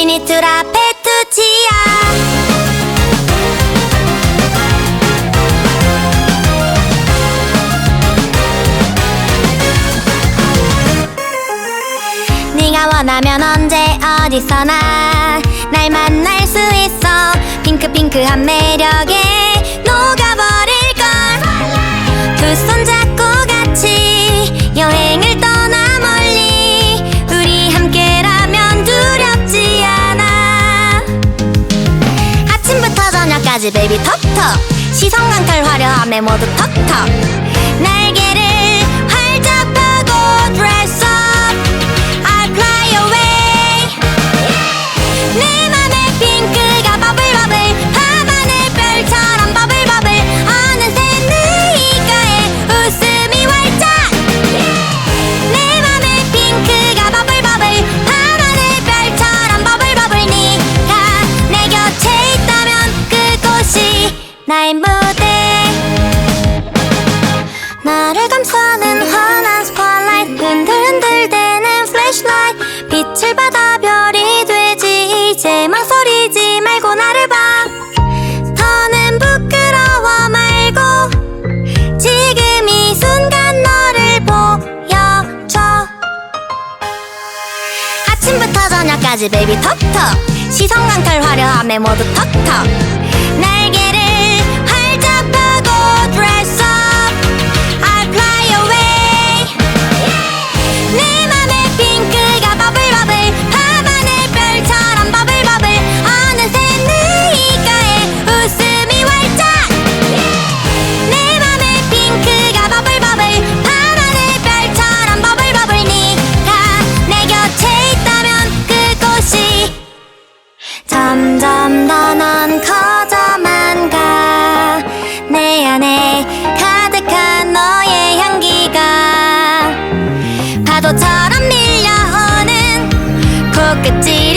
아디투라 페투치아 네가 원하면 언제 어디서나 날 만날 수 있어. 핑크핑크한 매력에 저녁까지 베이비 톡톡 시선 강탈 화려함에 모두 톡톡 날개를 나의 무대. 나를 감싸는 환한 스팟라이트. 흔들흔들대는 플래시라이트. 빛을 받아 별이 되지. 이제 망설이지 말고 나를 봐. 더는 부끄러워 말고 지금 이 순간 너를 보여줘. 아침부터 저녁까지 베이비 톡톡. 시선 강탈 화려함에 모두 톡톡 파도처럼 밀려오는 코끝이